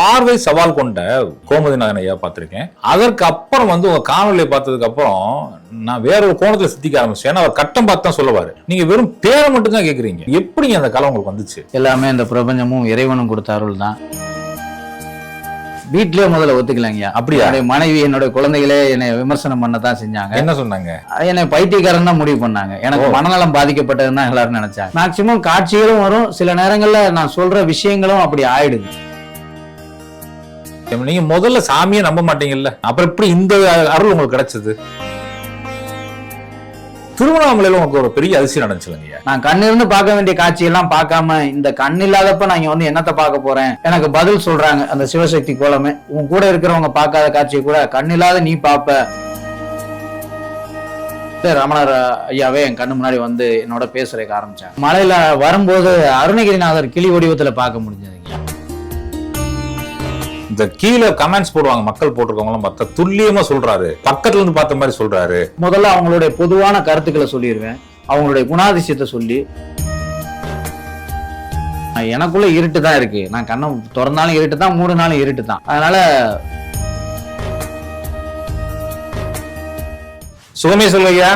பார்வை சவால் கொண்ட கோமதி நாதன் ஐயா பார்த்திருக்கேன். அதற்கு அப்புறம் வந்து உங்க காணொலியை பார்த்ததுக்கு அப்புறம் நான் வேற ஒரு கோணத்துல சித்திக்க ஆரம்பிச்சேன் ஏன்னா அவர் கட்டம் பார்த்து தான் சொல்லுவாரு. நீங்க வெறும் பேரை மட்டும் தான் கேக்குறீங்க. எப்படிங்க அந்த கலை உங்களுக்கு வந்துச்சு? எல்லாமே இந்த பிரபஞ்சமும் இறைவனும் கொடுத்த அருள் தான். வீட்லயே முதல்ல ஒத்துக்கலைங்க அப்படியா? என்னுடைய மனைவி என்னுடைய குழந்தைகளே என்னை விமர்சனம் பண்ண தான் செஞ்சாங்க. என்ன சொன்னாங்க? என்னை பைத்தியக்காரன் தான் முடிவு பண்ணாங்க. எனக்கு மனநலம் பாதிக்கப்பட்டதுன்னு தான் எல்லாரும் நினைச்சாங்க. மேக்சிமம் காட்சிகளும் வரும். சில நேரங்கள்ல நான் சொல்ற விஷயங்களும் அப்படி ஆயிடுது. நீங்க முதல்ல சாமியை நம்ப மாட்டீங்கல்ல? அப்புறம் எப்படி இந்த அருள் உங்களுக்கு கிடைச்சது? திருவண்ணாமலையில உங்களுக்கு ஒரு பெரிய அதிசயம் நடந்துச்சுலங்க நான் கண்ணிருந்து பார்க்க வேண்டிய காட்சியெல்லாம் பார்க்காம இந்த கண் இல்லாதப்ப நான் இங்க வந்து என்னத்தை பார்க்க போறேன்? எனக்கு பதில் சொல்றாங்க அந்த சிவசக்தி கோலமே. உன் கூட இருக்கிறவங்க பார்க்காத காட்சியை கூட கண் இல்லாத நீ பார்ப்ப. ரமணர் ஐயாவே என் கண்ணு முன்னாடி வந்து என்னோட பேசுறதுக்கு ஆரம்பிச்சாங்க. மலையில வரும்போது அருணகிரிநாதர் கிளி வடிவத்துல பார்க்க முடிஞ்சதுங்க. இந்த கீழே கமெண்ட்ஸ் போடுவாங்க மக்கள் போட்டிருக்கவங்க எல்லாம் பார்த்தா துல்லியமா சொல்றாரு. பக்கத்துல இருந்து பார்த்த மாதிரி சொல்றாரு. முதல்ல அவங்களுடைய பொதுவான கருத்துக்களை சொல்லிடுவேன் அவங்களுடைய குணாதிசயத்தை சொல்லி. எனக்குள்ள இருட்டு தான் இருக்கு. நான் கண்ணை திறந்தாலும் இருட்டு தான் மூடினாலும் இருட்டு தான் அதனால சுகமே சொல்லுங்கய்யா.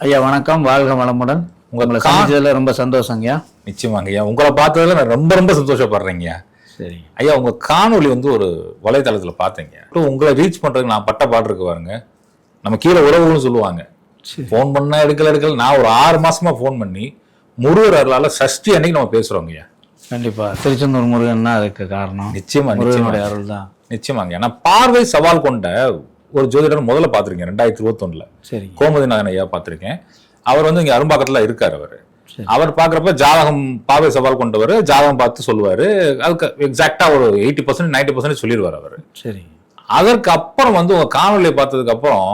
ஐயா வணக்கம். வாழ்க வளமுடன். உங்க உங்களை சந்திச்சதுல ரொம்ப சந்தோஷங்கய்யா. நிச்சயமாங்க ஐயா உங்களை பார்த்ததுல நான் ரொம்ப ரொம்ப சந்தோஷப்படுறேங்க சரி ஐயா உங்க காணொளி வந்து ஒரு வலைதளத்துல பார்த்தேங்க. உங்களை ரீச் பண்றதுக்கு நான் பட்ட பாடு இருக்கு பாருங்க. நம்ம கீழே உறவுன்னு சொல்லுவாங்க. ஃபோன் பண்ணா எடுக்கல எடுக்கல. நான் ஒரு ஆறு மாசமா ஃபோன் பண்ணி முருகர் அருளால சஷ்டி அன்னைக்கு நம்ம பேசுறோங்க ஐயா. கண்டிப்பா. திருச்செந்தூர் முருகன் தான் அதுக்கு காரணம். நிச்சயமா முருகனுடைய அருள் தான் நிச்சயமாங்க. நான் பார்வை சவால் கொண்ட ஒரு ஜோதிடர் முதல்ல பார்த்திருக்கேன் ரெண்டாயிரத்தி இருபத்தொன்னுல. சரி கோமதி நாதன் ஐயா பார்த்திருக்கேன். அவர் வந்து இங்க அரும்பாக்கத்துல இருக்காரு அவர். அவர் பார்க்குறப்ப ஜாதகம் பார்வை சவால் கொண்டவர் ஜாதகம் பார்த்து சொல்லுவாரு. அதுக்கு எக்ஸாக்டா ஒரு எயிட்டி பர்சன்ட் நைன்டி பர்சன்ட் சொல்லிடுவார் அவர். சரி. அதற்கு அப்புறம் வந்து உங்க காணொலியை பார்த்ததுக்கு அப்புறம்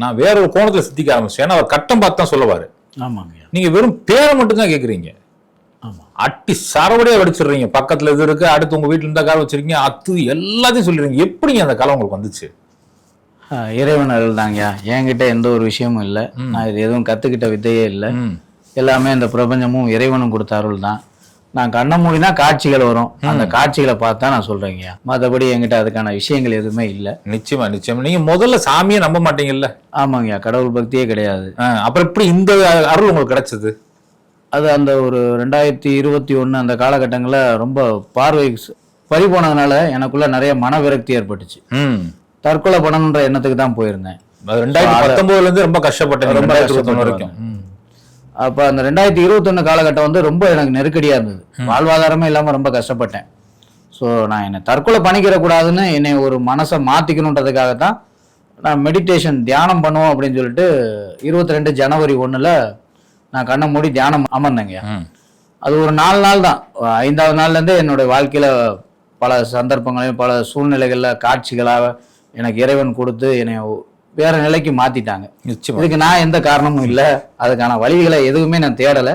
நான் வேற ஒரு கோணத்துல சித்திக்க ஆரம்பிச்சேன் ஏன்னா அவர் கட்டம் பார்த்து தான் சொல்லுவாரு. ஆமாங்கய்யா நீங்க வெறும் பேரை மட்டும் தான் கேக்குறீங்க. ஆமா. அட்டி சரவடியா வெடிச்சிடுறீங்க. பக்கத்துல இது இருக்கு அடுத்து உங்க வீட்டுல இருந்த கால் வச்சிருக்கீங்க. அத்து எல்லாத்தையும் சொல்லிடுறீங்க. எப்படிங்க அந்த கலை உங்களுக்கு வந்துச்சு? இறைவன் அருள் தாங்கய்யா என்கிட்ட எந்த ஒரு விஷயமும் இல்லை. நான் இது எதுவும் கத்துக்கிட்ட வித்தையே இல்லை. எல்லாமே இந்த பிரபஞ்சமும் இறைவனும் கொடுத்த அருள் தான் நான் கண்ண மூடினா காட்சிகள் வரும். அந்த காட்சிகளை பார்த்தா நான் சொல்றேங்கய்யா மற்றபடி என்கிட்ட அதுக்கான விஷயங்கள் எதுவுமே இல்லை. நிச்சயமா நிச்சயமா. நீங்க முதல்ல சாமியை நம்ப மாட்டீங்கல்ல? ஆமாங்கய்யா கடவுள் பக்தியே கிடையாது. அப்புறம் எப்படி இந்த அருள் உங்களுக்கு கிடைச்சது? அது அந்த ஒரு ரெண்டாயிரத்தி இருபத்தி ஒன்று அந்த காலகட்டங்களில் ரொம்ப பார்வை பறி போனதுனால எனக்குள்ள நிறைய மன விரக்தி ஏற்பட்டுச்சு. ம். தற்கொலை பண்ணணுன்ற எண்ணத்துக்கு தான் போயிருந்தேன். ரெண்டாயிரத்தி பத்தொன்பதுல இருந்து ரொம்ப கஷ்டப்பட்டேன். ரொம்ப வரைக்கும். அப்போ அந்த ரெண்டாயிரத்தி இருபத்தொன்று காலகட்டம் வந்து ரொம்ப எனக்கு நெருக்கடியாக இருந்தது. வாழ்வாதாரமே இல்லாமல் ரொம்ப கஷ்டப்பட்டேன். ஸோ நான் என்னை தற்கொலை பண்ணிக்கிற கூடாதுன்னு என்னை ஒரு மனசை மாற்றிக்கணுன்றதுக்காக தான் நான் மெடிடேஷன் தியானம் பண்ணுவோம் அப்படின்னு சொல்லிட்டு இருபத்தி ரெண்டு ஜனவரி ஒன்றில் நான் கண்ணை மூடி தியானம் அமர்ந்தேங்க. அது ஒரு நாலு நாள் தான். ஐந்தாவது நாள்லேருந்தே என்னுடைய வாழ்க்கையில் பல சந்தர்ப்பங்களையும் பல சூழ்நிலைகளில் காட்சிகளாக எனக்கு இறைவன் கொடுத்து என்னை வேற நிலைக்கு நிச்சயமா. இதுக்கு நான் எந்த காரணமும் இல்லை. அதுக்கான வழிகளை எதுவுமே நான் தேடலை.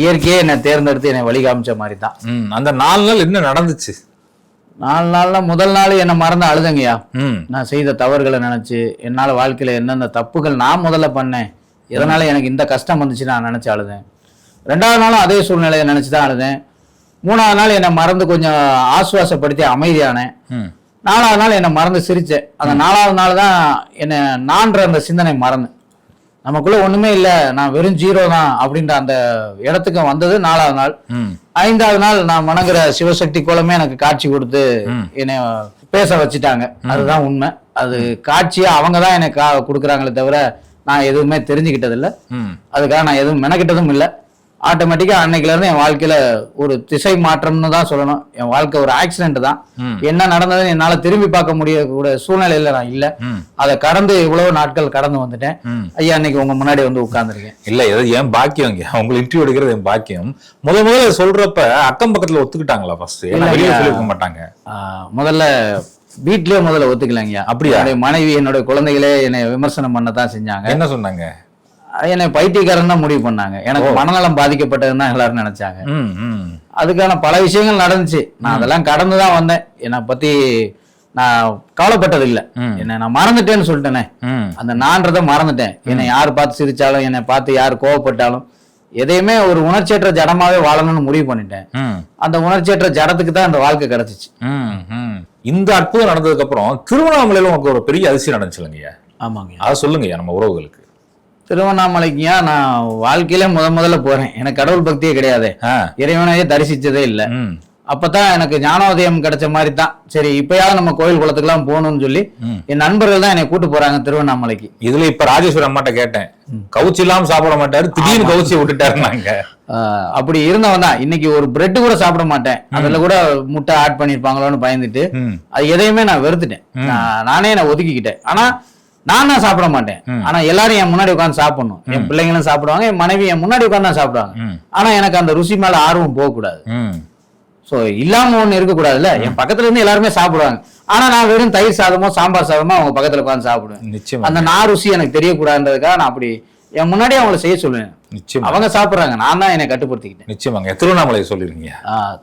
இயற்கையே என்னை தேர்ந்தெடுத்து என்னை வழி காமிச்ச மாதிரி தான். அந்த நாலு நாள் என்ன நடந்துச்சு? நாலு நாள்ல முதல் நாள் என்னை மறந்து அழுதங்கய்யா. நான் செய்த தவறுகளை நினைச்சு என்னால் வாழ்க்கையில எந்தெந்த தப்புகள் நான் முதல்ல பண்ணேன் எதனால எனக்கு இந்த கஷ்டம் வந்துச்சு நான் நினைச்சு அழுதேன். ரெண்டாவது நாளும் அதே சூழ்நிலையை நினைச்சு தான் அழுதேன். மூணாவது நாள் என்னை மறந்து கொஞ்சம் ஆசுவாசப்படுத்தி அமைதியானேன். நாலாவது நாள் என்னை மறந்து சிரிச்சேன். அந்த நாலாவது நாள் தான் என்னை நான்ற அந்த சிந்தனை மறந்து. நமக்குள்ள ஒண்ணுமே இல்லை நான் வெறும் ஜீரோ தான் அப்படின்ற அந்த இடத்துக்கு வந்தது நாலாவது நாள். ஐந்தாவது நாள் நான் வணங்குற சிவசக்தி கோலமே எனக்கு காட்சி கொடுத்து என்னை பேச வச்சுட்டாங்க. அதுதான் உண்மை. அது காட்சியா அவங்க தான் எனக்கு கொடுக்குறாங்களே தவிர நான் எதுவுமே தெரிஞ்சுக்கிட்டது இல்ல அதுக்காக நான் எதுவும் மெனக்கிட்டதும் இல்லை. ஆட்டோமேட்டிக்கா அன்னைக்குல இருந்து என் வாழ்க்கையில ஒரு திசை மாற்றம்னு தான் சொல்லணும். என் வாழ்க்கை ஒரு ஆக்சிடென்ட் தான். என்ன நடந்ததுன்னு என்னால திரும்பி பார்க்க முடியக்கூடிய சூழ்நிலையில நான் இல்ல. அதை கடந்து இவ்வளவு நாட்கள் கடந்து வந்துட்டேன். ஐயா இன்னைக்கு உங்க முன்னாடி வந்து உட்கார்ந்துருக்கேன். இல்ல இது என் பாக்கியம் இங்க. உங்களை இன்டர்வியூ எடுக்கிறது என் பாக்கியம். முத முதல்ல சொல்றப்ப அக்கம் பக்கத்துல ஒத்துக்கிட்டாங்களா ஃபர்ஸ்ட். சொல்லிருக்க மாட்டாங்க. முதல்ல வீட்லயே முதல்ல ஒத்துக்கலைங்க. அப்படியா? என்னுடைய மனைவி என்னுடைய குழந்தைகளே என்னை விமர்சனம் பண்ண தான் செஞ்சாங்க. என்ன சொன்னாங்க? என்னை பைத்தியக்காரன் தான் முடிவு பண்ணாங்க. எனக்கு மனநலம் பாதிக்கப்பட்டதுன்னு தான் எல்லாரும் நினைச்சாங்க. அதுக்கான பல விஷயங்கள் நடந்துச்சு. நான் அதெல்லாம் கடந்து தான் வந்தேன். என்னை பத்தி நான் கவலைப்பட்டது இல்லை. என்னை நான் மறந்துட்டேன்னு சொல்லிட்டேனே. அந்த நான்றதை மறந்துட்டேன். என்னை யார் பார்த்து சிரிச்சாலும் என்னை பார்த்து யார் கோவப்பட்டாலும் எதையுமே ஒரு உணர்ச்சியற்ற ஜடமாவே வாழணும்னு முடிவு பண்ணிட்டேன். அந்த உணர்ச்சியற்ற ஜடத்துக்கு தான் அந்த வாழ்க்கை கிடைச்சிச்சு. இந்த அற்புதம் நடந்ததுக்கு அப்புறம் திருவண்ணாமலையில உங்களுக்கு ஒரு பெரிய அதிசயம் நடந்துச்சுலங்கய்யா ஆமாங்க அதை சொல்லுங்கய்யா நம்ம உறவுகளுக்கு. திருவண்ணாமலைக்குயா? நான் வாழ்க்கையில முத முதல்ல போறேன். எனக்கு கடவுள் பக்தியே கிடையாது. இறைவனையே தரிசிச்சதே இல்லை. அப்பதான் எனக்கு ஞானோதயம் கிடைச்ச மாதிரி தான். சரி இப்பயாவது நம்ம கோயில் குளத்துக்குலாம் போகணும்னு சொல்லி. என் நண்பர்கள் தான் என்னை கூட்டு போறாங்க திருவண்ணாமலைக்கு. இதுல இப்ப ராஜேஸ்வரி அம்மாட்ட கேட்டேன். கவுச்சி இல்லாம சாப்பிட மாட்டாரு. திடீர்னு கவுச்சியை விட்டுட்டாருனாங்க அப்படி இருந்தவன் தான். இன்னைக்கு ஒரு பிரெட் கூட சாப்பிட மாட்டேன். அதுல கூட முட்டை ஆட் பண்ணிருப்பாங்களோன்னு பயந்துட்டு அது எதையுமே நான் வெறுத்துட்டேன். நான் நானே நான் ஒதுக்கிக்கிட்டேன். ஆனா நான் தான் சாப்பிட மாட்டேன். ஆனா எல்லாரும் என் முன்னாடி உட்கார்ந்து சாப்பிடணும். என் பிள்ளைங்களும் சாப்பிடுவாங்க என் மனைவி என் முன்னாடி உட்கார்ந்து தான் சாப்பிடுவாங்க ஆனா எனக்கு அந்த ருசி மேல ஆர்வம் போகக்கூடாது. சோ இல்லாம ஒண்ணு இருக்கக்கூடாதுல்ல? என் பக்கத்துல இருந்து எல்லாருமே சாப்பிடுவாங்க. ஆனா நான் வெறும் தயிர் சாதமோ சாம்பார் சாதமோ அவங்க பக்கத்துல உட்கார்ந்து சாப்பிடுவேன். அந்த நான் ருசி எனக்கு தெரியக்கூடாதுன்றதுக்காக நான் அப்படி என் முன்னாடியே அவங்கள செய்ய சொல்லுவேன். நிச்சயமா. அவங்க சாப்பிடுறாங்க நான் தான் என்னை கட்டுப்படுத்திக்கிட்டேன். நிச்சயமாங்க. திருவண்ணாமலை சொல்லிருங்க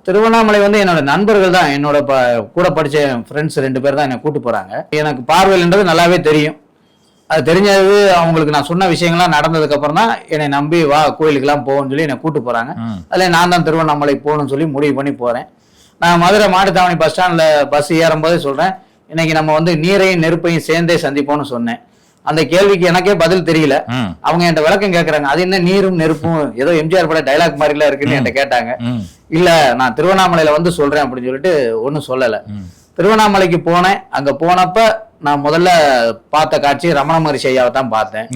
திருவண்ணாமலை வந்து என்னோட நண்பர்கள் தான் என்னோட கூட படிச்ச ஃப்ரெண்ட்ஸ் ரெண்டு பேர் தான் என்னை கூட்டு போறாங்க. எனக்கு பார்வையில்ன்றது நல்லாவே தெரியும். அது தெரிஞ்சது அவங்களுக்கு நான் சொன்ன விஷயங்கள்லாம் நடந்ததுக்கு அப்புறம் தான் என்னை நம்பி வா கோயிலுக்கெல்லாம் போகணும்னு சொல்லி என்னை கூட்டு போறாங்க. அதில் நான் தான் திருவண்ணாமலை போகணும்னு சொல்லி முடிவு பண்ணி போறேன். நான் மதுரை மாட்டுத்தாவணி பஸ் ஸ்டாண்ட்ல பஸ் ஏறும்போதே சொல்றேன் இன்னைக்கு நம்ம வந்து நீரையும் நெருப்பையும் சேர்ந்தே சந்திப்போம்னு சொன்னேன். அந்த கேள்விக்கு எனக்கே பதில் தெரியல. அவங்க என்கிட்ட விளக்கம் கேட்கறாங்க அது என்ன நீரும் நெருப்பும் ஏதோ எம்ஜிஆர் பட டைலாக் மாதிரிலாம் இருக்குன்னு என்கிட்ட கேட்டாங்க. இல்ல நான் திருவண்ணாமலையில வந்து சொல்றேன் அப்படின்னு சொல்லிட்டு ஒன்றும் சொல்லல. திருவண்ணாமலைக்கு போனேன். அங்க போனப்ப நான் முதல்ல பார்த்த காட்சி ரமண மகரிஷி ஐயாவை தான் பார்த்தேன்.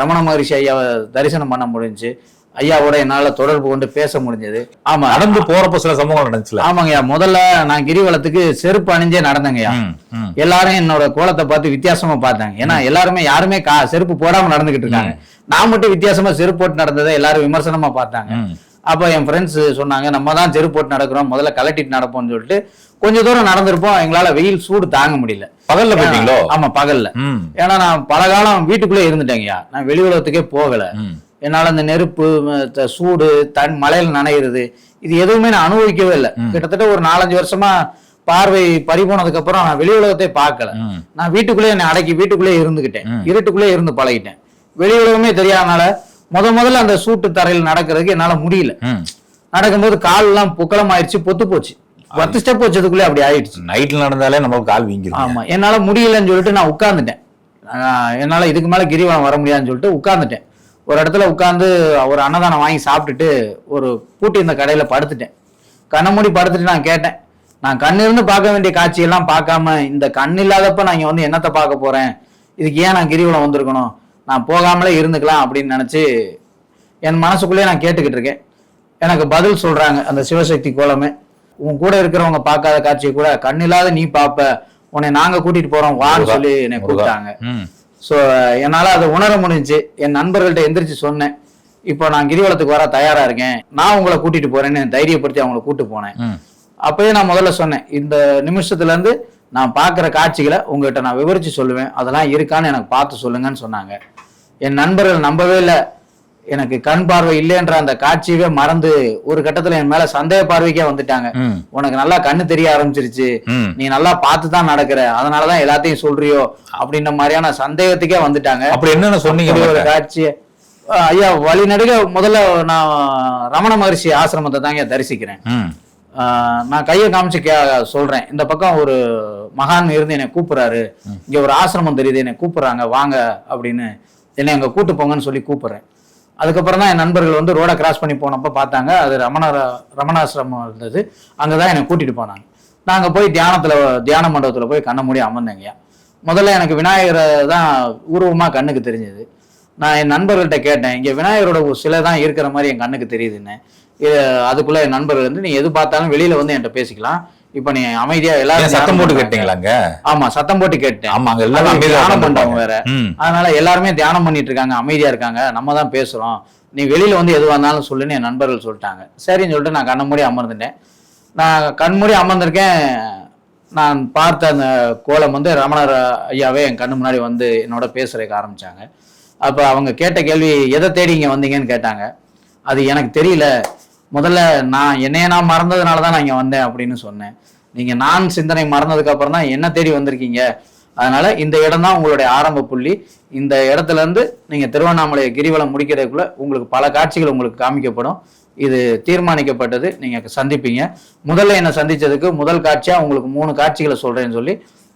ரமண மகரிஷி ஐயாவை தரிசனம் பண்ண முடிஞ்சுச்சு ஐயாவோட என்னால தொடர்பு கொண்டு பேச முடிஞ்சது. ஆமா. நடந்து போறப்ப சில சம்பவங்கள் நடந்துச்சுல? ஆமாங்கய்யா. முதல்ல நான் கிரிவலத்துக்கு செருப்பு அணிஞ்சே நடந்தேங்கய்யா. எல்லாரும் என்னோட கோலத்தை பார்த்து வித்தியாசமா பார்த்தாங்க. ஏன்னா எல்லாருமே யாருமே கா செருப்பு போடாம நடந்துகிட்டு இருக்காங்க. நான் மட்டும் வித்தியாசமா செருப்பு போட்டு நடந்ததை எல்லாரும் விமர்சனமா பார்த்தாங்க. அப்ப என் ஃப்ரெண்ட்ஸ் சொன்னாங்க நம்ம தான் செருப்பு போட்டு நடக்கிறோம். முதல்ல கலட்டிட்டு நடப்போம்னு சொல்லிட்டு கொஞ்ச தூரம் நடந்திருப்போம் எங்களால வெயில் சூடு தாங்க முடியல. பகல்ல போயிட்டீங்களோ? ஆமா பகல்ல. ஏன்னா நான் பல காலம் வீட்டுக்குள்ளே இருந்துட்டேங்கய்யா நான் வெளி உலகத்துக்கே போகல. என்னால அந்த நெருப்பு சூடு தன் மழையில நனையிறது இது எதுவுமே நான் அனுபவிக்கவே இல்லை. கிட்டத்தட்ட ஒரு நாலஞ்சு வருஷமா பார்வை பறி போனதுக்கு அப்புறம் நான் வெளி உலகத்தை பார்க்கல. நான் வீட்டுக்குள்ளே என்னை அடக்கி வீட்டுக்குள்ளே இருந்துகிட்டேன். இருட்டுக்குள்ளே இருந்து பழகிட்டேன். வெளி உலகமே தெரியாதனால முத முதல்ல அந்த சூட்டு தரையில் நடக்கிறதுக்கு என்னால முடியல. நடக்கும்போது கால் எல்லாம் புக்கலம் ஆயிடுச்சு பொத்து போச்சு. பத்து ஸ்டெப் வச்சதுக்குள்ளே அப்படி ஆயிடுச்சு. நைட்ல நடந்தாலே நமக்கு கால் வீங்கிரும் ஆமா என்னால முடியலன்னு சொல்லிட்டு நான் உட்கார்ந்துட்டேன். ஆஹ் என்னால இதுக்கு மேல கிரிவலம் வர முடியாதுன்னு சொல்லிட்டு உட்கார்ந்துட்டேன். ஒரு இடத்துல உட்கார்ந்து ஒரு அன்னதானம் வாங்கி சாப்பிட்டுட்டு ஒரு பூட்டி இந்த கடையில படுத்துட்டேன். கண்ணை மூடி படுத்துட்டு நான் கேட்டேன். நான் கண்ணு இருந்து பார்க்க வேண்டிய காட்சியெல்லாம் பார்க்காம இந்த கண் இல்லாதப்ப நான் இங்க வந்து என்னத்தை பார்க்க போறேன்? இதுக்கு ஏன் நான் கிரிவலம் வந்திருக்கணும்? நான் போகாமலே இருந்துக்கலாம் அப்படின்னு நினைச்சு என் மனசுக்குள்ளேயே நான் கேட்டுக்கிட்டு இருக்கேன். எனக்கு பதில் சொல்றாங்க அந்த சிவசக்தி கோலமே. உன் கூட இருக்கிறவங்க பார்க்காத காட்சியை கூட கண்ணில்லாத நீ பாப்ப உன்னை நாங்க கூட்டிட்டு போறோம் வான்னு சொல்லி என்னை கூப்பிட்டாங்க. ஸோ என்னால அதை உணர முடிஞ்சுச்சு என் நண்பர்கள்ட்ட எந்திரிச்சு சொன்னேன். இப்போ நான் கிரிவலத்துக்கு வர தயாரா இருக்கேன். நான் உங்களை கூட்டிட்டு போறேன்னு தைரியப்படுத்தி அவங்கள கூட்டு போனேன். அப்பயே நான் முதல்ல சொன்னேன் இந்த நிமிஷத்துல இருந்து நான் பார்க்குற காட்சிகளை உங்ககிட்ட நான் விவரிச்சு சொல்லுவேன். அதெல்லாம் இருக்கான்னு எனக்கு பார்த்து சொல்லுங்கன்னு சொன்னாங்க. என் நண்பர்கள் நம்பவே இல்லை. எனக்கு கண் பார்வை இல்லைன்ற அந்த காட்சியவே மறந்து ஒரு கட்டத்துல என் மேல சந்தேக பார்வைக்கே வந்துட்டாங்க. உனக்கு நல்லா கண்ணு தெரிய ஆரம்பிச்சிருச்சு. நீ நல்லா பார்த்து தான் நடக்கிற. அதனாலதான் எல்லாத்தையும் சொல்றியோ அப்படின்ற மாதிரியான சந்தேகத்துக்கே வந்துட்டாங்க. அப்படி என்னென்ன சொன்னீங்க ஒரு? காட்சி ஐயா வழி நடுக முதல்ல நான் ரமண மகரிஷி ஆசிரமத்தை தாங்க தரிசிக்கிறேன். நான் கையை காமிச்சு கே சொல்றேன். இந்த பக்கம் ஒரு மகான் இருந்து என்னை கூப்பிடுறாரு. இங்க ஒரு ஆசிரமம் தெரியுது என்னை கூப்பிடுறாங்க வாங்க அப்படின்னு. என்னை அங்க கூட்டு போங்கன்னு சொல்லி கூப்பிடுறேன். அதுக்கப்புறம் தான் என் நண்பர்கள் வந்து ரோடை கிராஸ் பண்ணி போனப்ப பார்த்தாங்க. அது ரமண ரமணாசிரமம் இருந்தது. அங்கே தான் என்னை கூட்டிட்டு போனாங்க. நாங்க போய் தியானத்துல தியான மண்டபத்துல போய் கண்ணை மூடி அமர்ந்தேங்கய்யா. முதல்ல எனக்கு விநாயகரை தான் உருவமா கண்ணுக்கு தெரிஞ்சது. நான் என் நண்பர்கள்ட்ட கேட்டேன் இங்கே விநாயகரோட ஒரு சிலை தான் இருக்கிற மாதிரி என் கண்ணுக்கு தெரியுதுன்னு. அதுக்குள்ளே அதுக்குள்ள என் நண்பர்கள் வந்து நீ எது பார்த்தாலும் வெளியில வந்து என்கிட்ட பேசிக்கலாம். இப்ப நீ அமைதியா எல்லாரும் சத்தம் போட்டு. கேட்டீங்களாங்க ஆமா சத்தம் போட்டு கேட்டேன். ஆமா அங்க எல்லாரும் தியானம். பண்றவங்க வேற. அதனால எல்லாருமே தியானம் பண்ணிட்டு இருக்காங்க அமைதியா இருக்காங்க. நம்ம தான் பேசுறோம். நீ வெளியில வந்து எதுவா இருந்தாலும் சொல்லுன்னு என் நண்பர்கள் சொல்லிட்டாங்க. சரின்னு சொல்லிட்டு நான் கண்ண மூடி அமர்ந்துட்டேன். நான் கண் மூடி அமர்ந்திருக்கேன். நான் பார்த்த அந்த கோலம் வந்து ரமணர் ஐயாவே என் கண்ணு முன்னாடி வந்து என்னோட பேசுறதுக்கு ஆரம்பிச்சாங்க. அப்ப அவங்க கேட்ட கேள்வி எதை தேடி இங்க வந்தீங்கன்னு? கேட்டாங்க. அது எனக்கு தெரியல. முதல்ல நான் என்னைய நான் மறந்ததுனால தான் நான் இங்க வந்தேன் அப்படின்னு சொன்னேன். நீங்க நான் சிந்தனை மறந்ததுக்கு அப்புறம் தான் என்ன தேடி வந்திருக்கீங்க. அதனால இந்த இடம் தான் உங்களுடைய ஆரம்ப புள்ளி. இந்த இடத்துல இருந்து நீங்க திருவண்ணாமலை கிரிவலம் முடிக்கிறதுக்குள்ள உங்களுக்கு பல காட்சிகள் உங்களுக்கு காமிக்கப்படும். இது தீர்மானிக்கப்பட்டது. நீங்க சந்திப்பீங்க. முதல்ல என்னை சந்திச்சதுக்கு முதல் காட்சியா உங்களுக்கு மூணு காட்சிகளை சொல்றேன்னு சொல்லி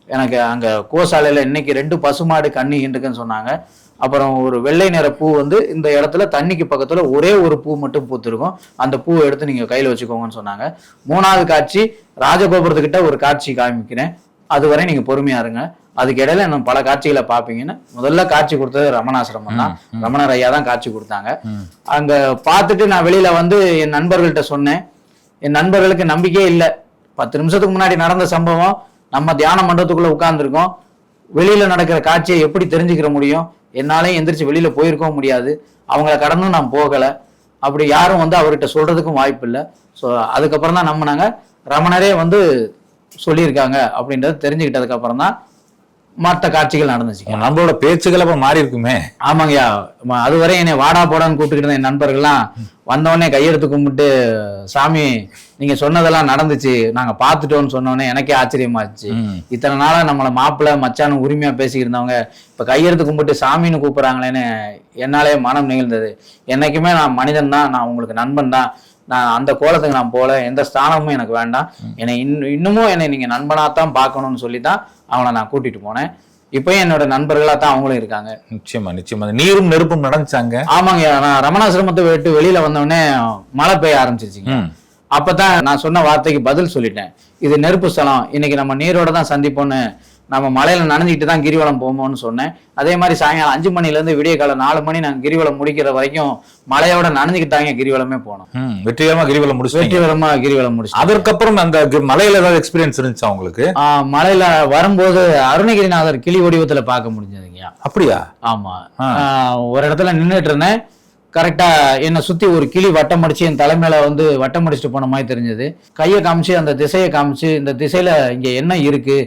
எனக்கு அங்க கோசாலையில் இன்னைக்கு ரெண்டு பசுமாடு கண்ணி இருக்குன்னு சொன்னாங்க. அப்புறம் ஒரு வெள்ளை நிற பூ வந்து இந்த இடத்துல தண்ணிக்கு பக்கத்துல ஒரே ஒரு பூ மட்டும் பூத்திருக்கும். அந்த பூவை எடுத்து நீங்க கையில வச்சுக்கோங்கன்னு சொன்னாங்க. மூணாவது காட்சி ராஜகோபுரத்துக்கிட்ட ஒரு காட்சி காமிக்கிறேன். அதுவரை நீங்க பொறுமையா இருங்க. அதுக்கு இடையில இன்னும் பல காட்சிகளை பார்ப்பீங்கன்னு. முதல்ல காட்சி கொடுத்தது ரமணாசிரமம் தான். ரமணர் ஐயா தான் காட்சி கொடுத்தாங்க. அங்க பார்த்துட்டு நான் வெளியில வந்து என் நண்பர்கள்ட்ட சொன்னேன். என் நண்பர்களுக்கு நம்பிக்கையே இல்லை. பத்து நிமிஷத்துக்கு முன்னாடி நடந்த சம்பவம். நம்ம தியான மண்டபத்துக்குள்ள உட்கார்ந்துருக்கோம். வெளியில நடக்கிற காட்சியை எப்படி தெரிஞ்சுக்கிற முடியும்? என்னாலையும் எந்திரிச்சு வெளியில போயிருக்கவும் முடியாது. அவங்கள கடந்தும் நான் போகல. அப்படி யாரும் வந்து அவர்கிட்ட சொல்றதுக்கும் வாய்ப்பு இல்லை. ஸோ அதுக்கப்புறம் தான் நம்பினாங்க. ரமணரே வந்து சொல்லியிருக்காங்க அப்படின்றத தெரிஞ்சுக்கிட்டதுக்கு அப்புறம் தான் மற்ற காட்சிகள் நடந்துச்சுங்க உங்க நம்மளோட பேச்சுகள் அப்புறம் மாறி இருக்குமே. ஆமாங்கய்யா. அதுவரை என்னை வாடா போடான்னு கூப்பிட்டுக்கிட்டு என் நண்பர்கள்லாம் வந்தவொடனே கையெடுத்து கும்பிட்டு சாமி நீங்க சொன்னதெல்லாம் நடந்துச்சு. நாங்க பார்த்துட்டோம்னு சொன்னோடனே எனக்கே ஆச்சரியமாச்சு. இத்தனை நாளா நம்மளை மாப்பிள்ளை மச்சான்னு உரிமையா பேசிக்கிட்டு இருந்தவங்க இப்ப கையெடுத்து கும்பிட்டு சாமின்னு கூப்பிடுறாங்களேன்னு என்னாலே மனம் நிகழ்ந்தது. என்னைக்குமே நான் மனிதன் தான் நான் உங்களுக்கு நண்பன் தான் நான் அந்த கோலத்துக்கு நான் போல எந்த ஸ்தானமும் எனக்கு வேண்டாம். என்னை இன்னும் இன்னமும் என்னை நீங்க நண்பனாத்தான் பார்க்கணும்னு சொல்லி தான் அவங்கள நான் கூட்டிட்டு போனேன். இப்பயும் என்னோட நண்பர்களா தான் அவங்களும் இருக்காங்க. நிச்சயமா நிச்சயமா. நீரும் நெருப்பும் நடந்துச்சாங்க ஆமாங்க நான் ரமணாசிரமத்தை விட்டு வெளியில வந்தோடனே மழை பெய்ய ஆரம்பிச்சிருச்சுங்க. அப்பதான் நான் சொன்ன வார்த்தைக்கு பதில் சொல்லிட்டேன். இது நெருப்பு ஸ்தலம். இன்னைக்கு நம்ம நீரோட தான் சந்திப்போம்னு நம்ம மலையில நனைஞ்சிட்டு தான் கிரிவலம் போவோம்னு சொன்னேன். அதே மாதிரி சாயங்காலம் அஞ்சு மணில இருந்து விடிய காலம் நாலு மணி நாங்க கிரிவலம் முடிக்கிற வரைக்கும் மலையோட நனைஞ்சிக்கிட்டு தாங்க கிரிவலமே போனோம். ம், வெற்றிகரமா கிரிவலம் முடிச்சிட்டீங்க. வெற்றிகரமா கிரிவலம் முடிச்சு அதற்கப்புறம் அந்த மலையில ஏதாவது எக்ஸ்பீரியன்ஸ் இருந்துச்சா உங்களுக்கு? மலையில வரும்போது அருணகிரிநாதர் கிளி வடிவத்துல பார்க்க முடிஞ்சதுங்கய்யா அப்படியா? ஆமா. ஆ. ஆஹ் ஒரு இடத்துல நின்னுட்டு இருந்தேன். கரெக்டா என்னை சுத்தி ஒரு கிளி வட்டம் அடிச்சு என் தலைமையில வந்து வட்டம் அடிச்சுட்டு போன மாதிரி தெரிஞ்சது. கையை காமிச்சு அந்த திசையை காமிச்சு இந்த திசையில இங்க என்ன இருக்கு?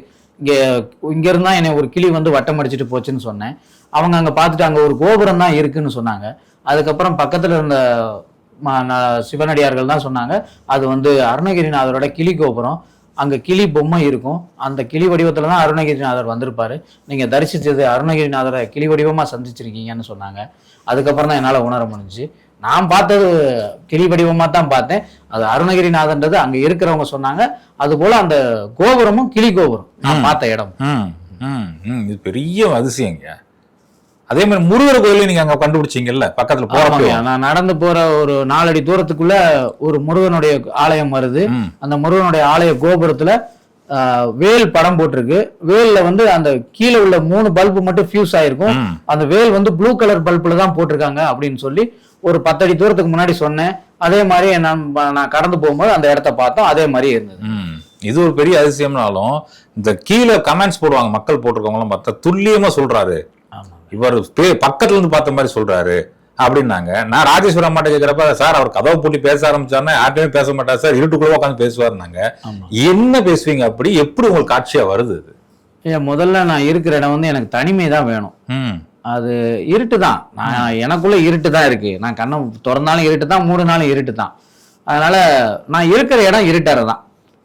இங்கே இங்க இருந்தா என்னை ஒரு கிளி வந்து வட்டம் அடிச்சுட்டு போச்சுன்னு சொன்னேன். அவங்க அங்கே பார்த்துட்டு அங்கே ஒரு கோபுரம் தான் இருக்குன்னு சொன்னாங்க. அதுக்கப்புறம் பக்கத்தில் இருந்த ம- ந- சிவனடியார்கள் தான் சொன்னாங்க. அது வந்து அருணகிரிநாதரோட கிளி கோபுரம். அங்கே கிளி பொம்மை இருக்கும். அந்த கிளி வடிவத்துல தான் அருணகிரிநாதர் வந்திருப்பார். நீங்கள் தரிசித்தது அருணகிரிநாதரை கிளி வடிவமாக சந்திச்சிருக்கீங்கன்னு சொன்னாங்க. அதுக்கப்புறம் தான் என்னால் உணர முடிஞ்சுச்சு நான் பார்த்தது கிளி வடிவமா தான் பார்த்தேன். அது அருணகிரிநாதன்றது அங்க இருக்கிறவங்க சொன்னாங்க. அது போல அந்த கோபுரமும் கிளி கோபுரம் நான் பார்த்த இடம். இது பெரிய அதிசயங்க. அதே மாதிரி முருகர் கோயிலையும் நீங்க அங்க கண்டுபிடிச்சீங்கல்ல? பக்கத்துல ஆமாங்க, நான் நடந்து போற ஒரு நாலடி தூரத்துக்குள்ள ஒரு முருகனுடைய ஆலயம் வருது. அந்த முருகனுடைய ஆலய கோபுரத்துல வேல் படம் போட்டிருக்கு. வேல்ல வந்து அந்த கீழே உள்ள மூணு பல்பு மட்டும் ஃபியூஸ் ஆயிருக்கும். அந்த வேல் வந்து ப்ளூ கலர் பல்புல தான் போட்டிருக்காங்க அப்படின்னு சொல்லி ஒரு பத்தடி தூரத்துக்கு முன்னாடி சொன்னேன். அதே மாதிரி நான் நான் கடந்து போகும்போது அந்த இடத்த பார்த்தோம். அதே மாதிரி இருந்தது. இது ஒரு பெரிய அதிசயம்னாலும் இந்த கீழே கமெண்ட்ஸ் போடுவாங்க மக்கள் போட்டிருக்கவங்களாம் பார்த்தா துல்லியமா சொல்றாரு. இவர் பக்கத்துல இருந்து பார்த்த மாதிரி சொல்றாரு. அப்படின்னாங்க. நான் ராஜேஸ்வரம் அம்மாட்ட கேட்கிறப்ப சார் அவர் கதவை பூட்டி பேச ஆரம்பிச்சாருன்னா யார்ட்டையுமே பேச மாட்டார் சார். இருட்டுக்குள்ள உட்காந்து பேசுவாருனாங்க என்ன பேசுவீங்க அப்படி? எப்படி உங்களுக்கு காட்சியா வருது முதல்ல நான் இருக்கிற இடம் வந்து எனக்கு தனிமை தான் வேணும். அது இருட்டு தான் நான் எனக்குள்ள இருட்டு தான் இருக்கு. நான் கண்ணை திறந்தாலும் இருட்டு தான் மூடினாலும் இருட்டு தான் அதனால நான் இருக்கிற இடம் இருட்டறை தான்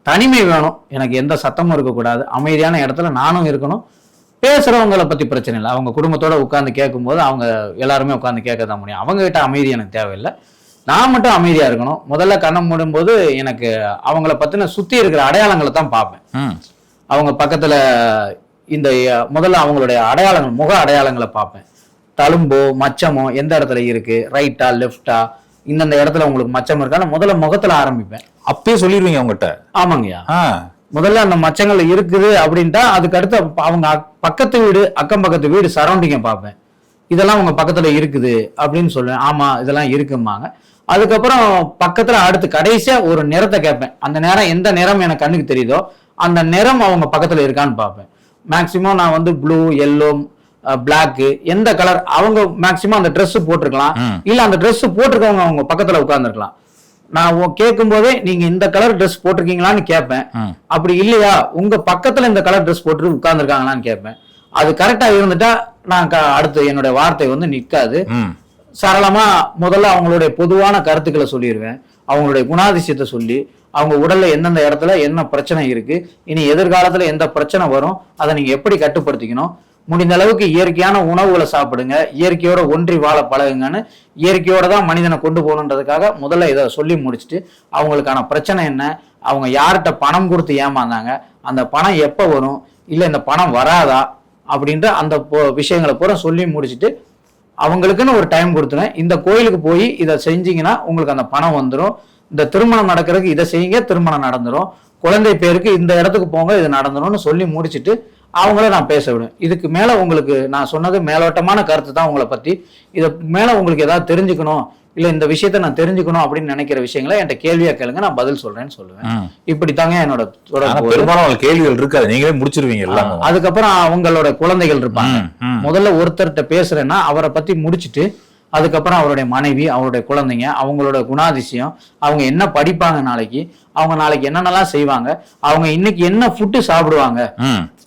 தனிமை வேணும். எனக்கு எந்த சத்தமும் இருக்கக்கூடாது. அமைதியான இடத்துல நானும் இருக்கணும். பேசுறவங்கள பத்தி பிரச்சனை இல்லை. அவங்க குடும்பத்தோட உட்காந்து கேட்கும்போது அவங்க எல்லாருமே உட்காந்து கேட்க தான் முடியும். அவங்க கிட்ட அமைதி எனக்கு தேவையில்லை. நான் மட்டும் அமைதியா இருக்கணும். முதல்ல கண்ணை மூடும்போது எனக்கு அவங்கள பத்தின சுத்தி இருக்கிற அடையாளங்களை தான் பார்ப்பேன். அவங்க பக்கத்துல இந்த முதல்ல அவங்களுடைய அடையாளங்கள் முக அடையாளங்களை பார்ப்பேன். தழும்போ மச்சமோ எந்த இடத்துல இருக்கு? ரைட்டா லெஃப்டா இந்தந்த இடத்துல உங்களுக்கு மச்சம் இருக்கான்னு முதல்ல முகத்துல ஆரம்பிப்பேன். அப்பயே சொல்லிடுவீங்க அவங்ககிட்ட? ஆமாங்கய்யா. முதல்ல அந்த மச்சங்கள் இருக்குது அப்படின்ட்டா அதுக்கு அடுத்து அவங்க பக்கத்து வீடு அக்கம் பக்கத்து வீடு சரௌண்டிங்கை பார்ப்பேன். இதெல்லாம் உங்க பக்கத்துல இருக்குது அப்படின்னு சொல்லுவேன். ஆமா இதெல்லாம் இருக்குமாங்க அதுக்கப்புறம் பக்கத்துல அடுத்து கடைசியா ஒரு நிறத்தை கேட்பேன். அந்த நிறம் எந்த நிறம் எனக்கு கண்ணுக்கு தெரியுதோ அந்த நிறம் அவங்க பக்கத்துல இருக்கான்னு பார்ப்பேன். மேக்சிமம் நான் வந்து ப்ளூ எல்லோ Black எந்த கலர் அவங்க மேக்சிமம் அந்த Dress போட்டிருக்கலாம். இல்ல அந்த Dress போட்டிருக்கவங்க அவங்க பக்கத்துல உட்கார்ந்துருக்கலாம் நான் கேட்கும் போதே நீங்க இந்த கலர் Dress போட்டிருக்கீங்களான்னு கேட்பேன். அப்படி இல்லையா உங்க பக்கத்துல இந்த கலர் ட்ரெஸ் போட்டு உட்கார்ந்துருக்காங்களான்னு கேட்பேன் அது கரெக்டா இருந்துட்டா நான் அடுத்து என்னுடைய வார்த்தை வந்து நிக்காது. சரளமா முதல்ல அவங்களுடைய பொதுவான கருத்துக்களை சொல்லிடுவேன் அவங்களுடைய குணாதிசயத்தை சொல்லி அவங்க உடல்ல எந்தெந்த இடத்துல என்ன பிரச்சனை இருக்கு இனி எதிர்காலத்துல எந்த பிரச்சனை வரும் அதை நீங்க எப்படி கட்டுப்படுத்திக்கணும்? முடிந்த அளவுக்கு இயற்கையான உணவுகளை சாப்பிடுங்க இயற்கையோட ஒன்றி வாழ பழகுங்கன்னு இயற்கையோட தான் மனிதனை கொண்டு போகணுன்றதுக்காக முதல்ல இதை சொல்லி முடிச்சுட்டு அவங்களுக்கான பிரச்சனை என்ன அவங்க யார்கிட்ட பணம் கொடுத்து ஏமாந்தாங்க அந்த பணம் எப்போ வரும் இல்லை இந்த பணம் வராதா அப்படின்ற அந்த பொ- விஷயங்களை பூரா சொல்லி முடிச்சுட்டு அவங்களுக்குன்னு ஒரு டைம் கொடுத்துருவேன் இந்த கோயிலுக்கு போய் இதை செஞ்சீங்கன்னா உங்களுக்கு அந்த பணம் வந்துடும் இந்த திருமணம் நடக்கிறதுக்கு இதை செய்யுங்க திருமணம் நடந்துரும். குழந்தை பேருக்கு இந்த இடத்துக்கு போங்க இது நடந்துரும்னு சொல்லி முடிச்சிட்டு அவங்கள நான் பேச விடுவேன். இதுக்கு மேல உங்களுக்கு நான் சொன்னது மேலோட்டமான கருத்து தான் உங்களை பத்தி. இதை மேல உங்களுக்கு ஏதாவது தெரிஞ்சுக்கணும் இல்ல இந்த விஷயத்த நான் தெரிஞ்சுக்கணும் அப்படின்னு நினைக்கிற விஷயங்களை என்கிட்ட கேள்வியா கேளுங்க நான் பதில் சொல்றேன்னு சொல்லுவேன். ம். இப்படித்தாங்க என்னோட பெரும்பாலும் கேள்விகள் இருக்காது நீங்களே முடிச்சிருவீங்க அதுக்கப்புறம் அவங்களோட குழந்தைகள் இருப்பாங்க. முதல்ல ஒருத்தர்கிட்ட பேசுறேன்னா அவரை பத்தி முடிச்சிட்டு அதுக்கப்புறம் அவருடைய மனைவி அவருடைய குழந்தைங்க அவங்களோட குணாதிசயம் அவங்க என்ன படிப்பாங்க நாளைக்கு அவங்க நாளைக்கு என்னென்னலாம் செய்வாங்க அவங்க இன்னைக்கு என்ன ஃபுட்டு சாப்பிடுவாங்க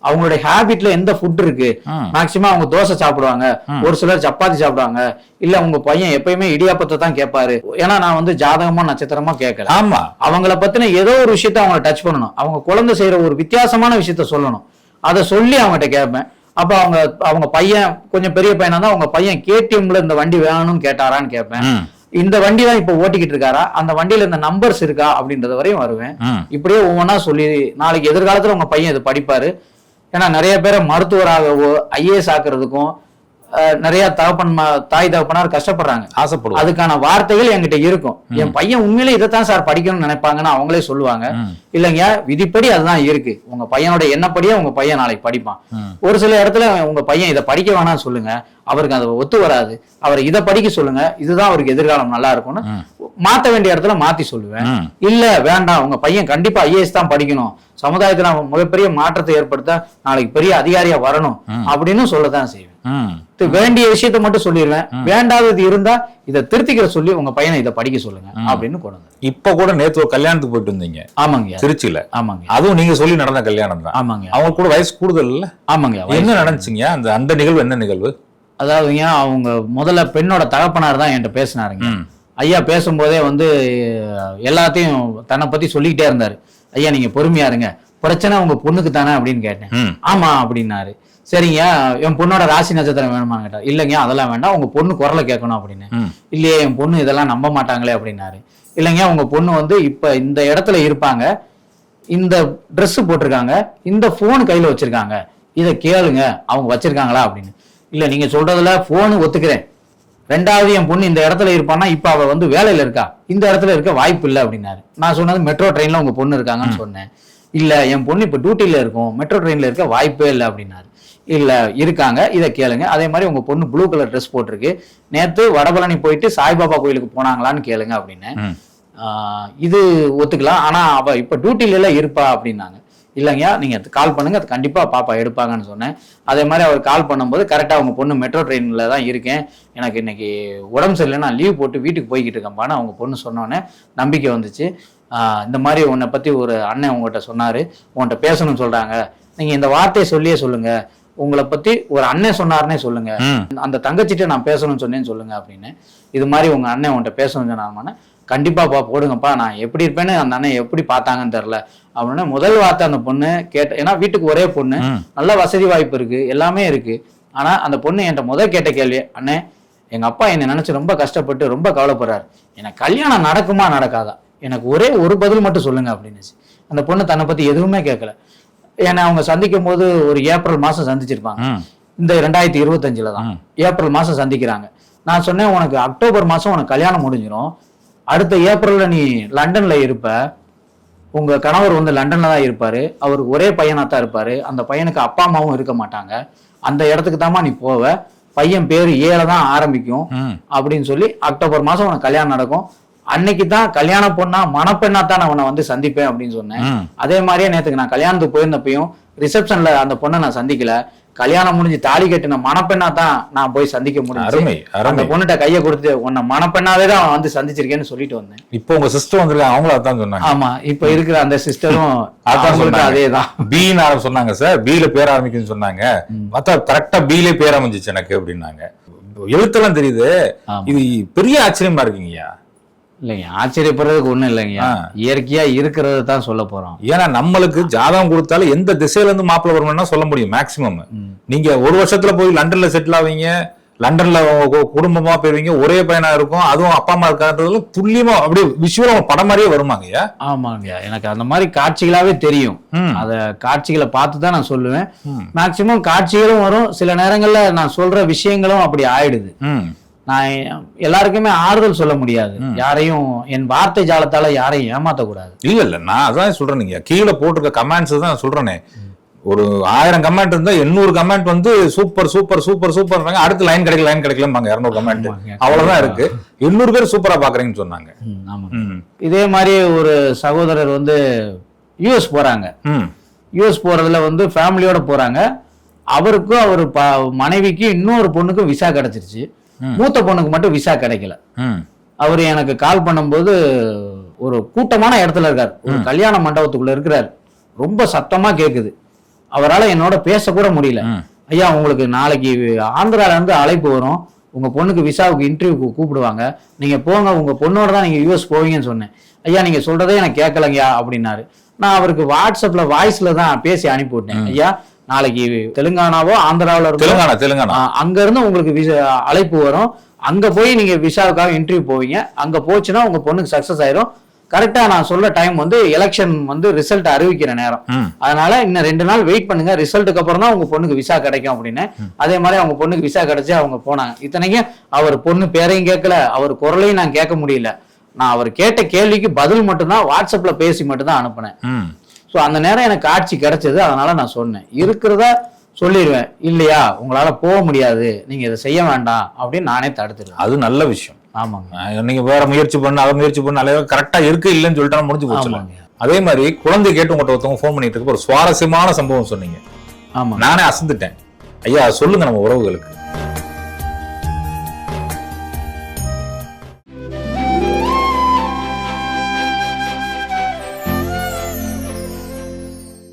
அவங்களுடைய ஹேபிட்ல எந்த ஃபுட் இருக்கு. மேக்சிமம் அவங்க தோசை சாப்பிடுவாங்க ஒரு சிலர் சப்பாத்தி சாப்பிடுவாங்க இல்ல உங்க பையன் எப்பயுமே இடியாப்பத்தை தான் கேட்பாரு. ஏன்னா நான் வந்து ஜாதகமா நட்சத்திரமா கேட்கல. ஆமா. அவங்கள பத்தின ஏதோ ஒரு விஷயத்த அவங்க டச் பண்ணணும். அவங்க குழந்தை செய்யற ஒரு வித்தியாசமான விஷயத்த சொல்லணும். அதை சொல்லி அவங்ககிட்ட கேட்பேன். அப்ப அவங்க அவங்க பையன் கொஞ்சம் பெரிய பையனா தான் அவங்க பையன் கேடிஎம்ல இந்த வண்டி வேணும்னு கேட்டாரான்னு கேட்பேன் இந்த வண்டி தான் இப்ப ஓட்டிக்கிட்டு இருக்காரா? அந்த வண்டியில இந்த நம்பர்ஸ் இருக்கா? அப்படின்றது வரையும் வருவேன். இப்படியே ஒவ்வொன்றா சொல்லி நாளைக்கு எதிர்காலத்துல உங்க பையன் இது படிப்பாரு. ஏன்னா நிறைய பேரை மருத்துவராகவோ ஐஏஎஸ் ஆக்குறதுக்கும் நிறைய தகப்பன் தாய் தகப்பனார் கஷ்டப்படுறாங்க. ஆசைப்படுவோம் அதுக்கான வார்த்தைகள் என்கிட்ட இருக்கும். என் பையன் உண்மையிலே இதைத்தான் சார் படிக்கணும்னு நினைப்பாங்கன்னு அவங்களே சொல்லுவாங்க. இல்லைங்க விதிப்படி அதுதான் இருக்கு. உங்க பையனோட எண்ணப்படியே உங்க பையன் நாளைக்கு படிப்பான். ஒரு சில இடத்துல உங்க பையன் இதை படிக்க வேணாம்னு சொல்லுங்க. அவருக்கு அது ஒத்து வராது. அவர் இதை படிக்க சொல்லுங்க. இதுதான் அவருக்கு எதிர்காலம் நல்லா இருக்கும்னு மாத்த வேண்டிய இடத்துல மாத்தி சொல்லுவேன். இல்ல வேண்டாம். உங்க பையன் கண்டிப்பா ஐஏஎஸ் தான் படிக்கணும். சமுதாயத்துல அவன் மிகப்பெரிய மாற்றத்தை ஏற்படுத்த நாளைக்கு பெரிய அதிகாரியா வரணும். அப்படின்னு சொல்லத்தான் செய்வேன். வேண்டிய விஷயத்த மட்டும் சொல்லிடுவேன் வேண்டாதது இருந்தா இதை திருத்திக்கிற சொல்லி உங்க பையனை இதை படிக்க சொல்லுங்க அப்படின்னு கொண்டு. இப்ப கூட நேத்து கல்யாணத்துக்கு போயிட்டு வந்தீங்க. ஆமாங்கய்யா. திருச்சியில. ஆமாங்க அதுவும் நீங்க சொல்லி நடந்த கல்யாணம் தான். ஆமாங்க அவங்க கூட வயசு கூடுதல் இல்ல? ஆமாங்க என்ன நடந்துச்சுங்க? அந்த அந்த நிகழ்வு என்ன நிகழ்வு? அதாவதுங்க அவங்க முதல்ல பெண்ணோட தகப்பனார் தான் என்கிட்ட பேசினாருங்க. ஐயா பேசும்போதே வந்து எல்லாத்தையும் தன்னை பத்தி சொல்லிக்கிட்டே இருந்தாரு. ஐயா நீங்க பொறுமையா இருங்க. பிரச்சனை உங்க பொண்ணுக்கு தானே? அப்படின்னு கேட்டேன். ஆமா அப்படின்னாரு. சரிங்க என் பொண்ணோட ராசி நட்சத்திரம் வேணுமான்னு கேட்டார் இல்லைங்க அதெல்லாம் வேண்டாம் உங்க பொண்ணு குரலை கேட்கணும் அப்படின்னு. இல்லையே என் பொண்ணு இதெல்லாம் நம்ப மாட்டாங்களே அப்படின்னாரு. இல்லைங்க உங்க பொண்ணு வந்து இப்ப இந்த இடத்துல இருப்பாங்க இந்த Dress போட்டிருக்காங்க இந்த ஃபோன் கையில வச்சிருக்காங்க இதை கேளுங்க அவங்க வச்சிருக்காங்களா அப்படின்னு. இல்ல நீங்க சொல்றதுல போன் ஒத்துக்கிறேன். ரெண்டாவது என் பொண்ணு இந்த இடத்துல இருப்பான்னா இப்ப அவ வந்து வேலையில இருக்கா? இந்த இடத்துல இருக்க வாய்ப்பு இல்லை அப்படின்னாரு. நான் சொன்னது மெட்ரோ ட்ரெயின்ல உங்க பொண்ணு இருக்காங்கன்னு சொன்னேன். இல்ல என் பொண்ணு இப்ப டியூட்டில இருக்கும் மெட்ரோ ட்ரெயின்ல இருக்க வாய்ப்பே இல்லை அப்படின்னாரு. இல்ல இருக்காங்க. இதை கேளுங்க. அதே மாதிரி உங்க பொண்ணு ப்ளூ கலர் ட்ரெஸ் போட்டிருக்கு. நேத்து வடபழனி போயிட்டு சாய்பாபா கோயிலுக்கு போனாங்களான்னு கேளுங்க அப்படின்னு. இது ஒத்துக்கலாம். ஆனா அவ இப்ப டியூட்டில எல்லாம் இருப்பா அப்படின்னாங்க. இல்லைங்க நீங்க கால் பண்ணுங்க. அது கண்டிப்பா பாப்பா எடுப்பாங்கன்னு சொன்னேன். அதே மாதிரி அவர் கால் பண்ணும்போது கரெக்டா அவங்க பொண்ணு மெட்ரோ ட்ரெயின்ல தான் இருக்கேன். எனக்கு இன்னைக்கு உடம்பு சரியில்லை நான் லீவ் போட்டு வீட்டுக்கு போய்கிட்டு இருக்கேன்ப்பான்னு அவங்க பொண்ணு சொன்னோன்னே நம்பிக்கை வந்துச்சு. இந்த மாதிரி உன்னை பத்தி ஒரு அண்ணன் உங்ககிட்ட சொன்னாரு. உன்கிட்ட பேசணும்னு சொல்றாங்க. நீங்க இந்த வார்த்தையை சொல்லியே சொல்லுங்க. உங்களை பத்தி ஒரு அண்ணன் சொன்னாருன்னே சொல்லுங்க. அந்த தங்கச்சிட்ட நான் பேசணும்னு சொன்னேன்னு சொல்லுங்க அப்படின்னு. இது மாதிரி உங்க அண்ணன் உன்கிட்ட பேசணும்னு சொன்னாருமான கண்டிப்பாப்பா போடுங்கப்பா. நான் எப்படி இருப்பேன்னு அந்த அண்ணன் எப்படி பார்த்தாங்கன்னு தெரில அப்படின்னு முதல் வார்த்தை அந்த பொண்ணு கேட்ட ஏன்னா வீட்டுக்கு ஒரே பொண்ணு. நல்ல வசதி வாய்ப்பு இருக்கு. எல்லாமே இருக்கு. ஆனா அந்த பொண்ணு என்கிட்ட முதல் கேட்ட கேள்வி அண்ணே எங்க அப்பா என்னை நினைச்சு ரொம்ப கஷ்டப்பட்டு ரொம்ப கவலைப்படுறாரு. எனக்கு கல்யாணம் நடக்குமா நடக்காதா? எனக்கு ஒரே ஒரு பதில் மட்டும் சொல்லுங்க அப்படின்னுச்சு. அந்த பொண்ணு தன்னை பத்தி எதுவுமே கேட்கல. ஏன்னா அவங்க சந்திக்கும் போது ஒரு ஏப்ரல் மாசம் சந்திச்சிருப்பாங்க. இந்த ரெண்டாயிரத்தி இருபத்தஞ்சுல தான். ஏப்ரல் மாசம் சந்திக்கிறாங்க. நான் சொன்னேன் உனக்கு அக்டோபர் மாசம் உனக்கு கல்யாணம் முடிஞ்சிடும் அடுத்த ஏப்ரல்ல நீ லண்டன்ல இருப்ப. உங்க கணவர் வந்து லண்டன்ல தான் இருப்பாரு. அவருக்கு ஒரே பையனா தான் இருப்பாரு. அந்த பையனுக்கு அப்பா அம்மாவும் இருக்க மாட்டாங்க. அந்த இடத்துக்கு தாம்மா நீ போவ. பையன் பேரு ஏல தான் ஆரம்பிக்கும். அப்படின்னு சொல்லி அக்டோபர் மாசம் உனக்கு கல்யாணம் நடக்கும். அன்னைக்கு தான் கல்யாண பொண்ணா மணப்பெண்ணா தான் நான் உன்னை வந்து சந்திப்பேன் அப்படின்னு சொன்னேன். அதே மாதிரியே நேத்துக்கு நான் கல்யாணத்துக்கு போயிருந்தப்பையும் ரிசப்ஷன்ல அந்த பொண்ணை நான் சந்திக்கல. கல்யாணம் முடிஞ்சு தாலி கட்டின மணப்பெண்ணா தான் நான் போய் சந்திக்க அருமை அந்த பொண்ணுகிட்ட கையை கொடுத்து உன்னை மணப்பெண்ணாவே தான் வந்து சந்திச்சிருக்கேன்னு சொல்லிட்டு வந்தேன். இப்போ உங்க சிஸ்டர் வந்திருக்காங்க அவங்களும் அதான் சொன்னாங்க. ஆமா இப்ப இருக்கிற அந்த சிஸ்டரும் அதான் சொன்னாங்க. அதேதான் பீன்னு ஆரம்பி சொன்னாங்க சார் பீல பேர் ஆரம்பிக்குன்னு சொன்னாங்க. பார்த்தா கரெக்டா பீலே பேர் அமைஞ்சிச்சு எனக்கு அப்படின்னாங்க. எழுத்தெல்லாம் தெரியுது. இது பெரிய ஆச்சரியமா இருக்குங்கய்யா. இல்லைங்க ஆச்சரியப்படுறதுக்கு ஒண்ணும் இல்லைங்க. இயற்கையா இருக்கிறத தான் சொல்ல போறோம் ஏன்னா நம்மளுக்கு ஜாதகம் கொடுத்தாலும் எந்த திசையில இருந்து மாப்பிள்ளை வருமானா சொல்ல முடியும் மேக்சிமம். நீங்க ஒரு வருஷத்துல போய் லண்டன்ல செட்டில் ஆவீங்க லண்டன்ல குடும்பமா போயிருவீங்க ஒரே பையனா இருக்கும் அதுவும் அப்பா அம்மா இருக்கான்றதுல துல்லியமா அப்படியே விஷுவலா படம் மாதிரியே வருமாங்கய்யா ஆமாங்க எனக்கு அந்த மாதிரி காட்சிகளாவே தெரியும். அத காட்சிகளை பார்த்து தான் நான் சொல்லுவேன். மேக்சிமம் காட்சிகளும் வரும் சில நேரங்கள்ல நான் சொல்ற விஷயங்களும் அப்படி ஆயிடுது. நான் எல்லாருக்குமே ஆறுதல் சொல்ல முடியாது. யாரையும் என் வார்த்தை ஜாலத்தால யாரையும் ஏமாத்தக்கூடாது. இல்ல இல்ல. நான் அதான் சொல்றேன் நீங்க. கீழே போட்டிருக்க கமெண்ட்ஸ் தான் சொல்றேனே. ஒரு ஆயிரம் கமெண்ட் இருந்தா எண்ணூறு கமெண்ட் வந்து சூப்பர் சூப்பர் சூப்பர் சூப்பர் அடுத்து லைன் கிடைக்கல லைன் கிடைக்கலம்பாங்க. இரநூறு கமெண்ட். அவ்வளவுதான் இருக்கு. எண்ணூறு பேர் சூப்பரா பாக்குறீங்கன்னு சொன்னாங்க. இதே மாதிரி ஒரு சகோதரர் வந்து யூஎஸ் போறாங்க. யூஎஸ் போறதுல வந்து ஃபேமிலியோட போறாங்க. அவருக்கும் அவர் மனைவிக்கு இன்னொரு பொண்ணுக்கும் விசா கிடைச்சிருச்சு. மூத்த பொண்ணுக்கு மட்டும் விசா கிடைக்கல. அவர் எனக்கு கால் பண்ணும்போது ஒரு கூட்டமான இடத்துல இருக்கார். ஒரு கல்யாண மண்டபத்துக்குள்ள இருக்கிறார். ரொம்ப சத்தமா கேக்குது. அவரால் என்னோட பேசக்கூட முடியல. ஐயா உங்களுக்கு நாளைக்கு ஆந்திரால இருந்து அழைப்பு வரும். உங்க பொண்ணுக்கு விசாவுக்கு இன்டர்வியூக்கு கூப்பிடுவாங்க. நீங்க போங்க உங்க பொண்ணோட தான் நீங்க யூஎஸ் போவீங்கன்னு சொன்னேன். ஐயா நீங்க சொல்றதே எனக்கு கேட்கலங்கய்யா அப்படின்னாரு. நான் அவருக்கு வாட்ஸ்அப்ல வாய்ஸ்ல தான் பேசி அனுப்பி விட்டேன். ஐயா நாளைக்கு தெலுங்கானாவோ ஆந்திராவுல தெலுங்கானா தெலுங்கானா. அங்க இருந்து உங்களுக்கு விசா அழைப்பு வரும். அங்க போய் நீங்க விசாவுக்காக இன்டர்வியூ போவீங்க. அங்க போச்சுன்னா உங்க பொண்ணுக்கு சக்சஸ் ஆயிரும். கரெக்டா நான் சொல்ற டைம் வந்து எலெக்ஷன் வந்து ரிசல்ட் அறிவிக்கிற நேரம். அதனால இன்னும் ரெண்டு நாள் வெயிட் பண்ணுங்க. ரிசல்ட்டுக்கு அப்புறம் தான் உங்க பொண்ணுக்கு விசா கிடைக்கும் அப்படின்னு. அதே மாதிரி அவங்க பொண்ணுக்கு விசா கிடைச்சு அவங்க போனாங்க. இத்தனைக்கும் அவர் பொண்ணு பேரையும் கேட்கல அவர் குரலையும் நான் கேட்க முடியல. நான் அவர் கேட்ட கேள்விக்கு பதில் மட்டும்தான் வாட்ஸ்அப்ல பேசி மட்டும்தான் அனுப்புனேன். ஸோ அந்த நேரம் எனக்கு காட்சி கிடைச்சது அதனால நான் சொன்னேன். இருக்கிறத சொல்லிடுவேன். இல்லையா? உங்களால போக முடியாது. நீங்க இதை செய்ய வேண்டாம் அப்படின்னு நானே தடுத்துடுவேன் அது நல்ல விஷயம். ஆமாங்க. நீங்க வேற முயற்சி பண்ண அதை முயற்சி பண்ண கரெக்டா இருக்கு இல்லைன்னு சொல்லிட்டு முடிஞ்சு போச்சு. அதே மாதிரி குழந்தை கேட்டு உங்கள்கிட்ட ஒருத்தவங்க ஃபோன் பண்ணிட்டு இருக்க ஒரு சுவாரஸ்யமான சம்பவம் சொன்னீங்க. ஆமாங்க. நானே அசந்துட்டேன். ஐயா சொல்லுங்க நம்ம உறவுகளுக்கு.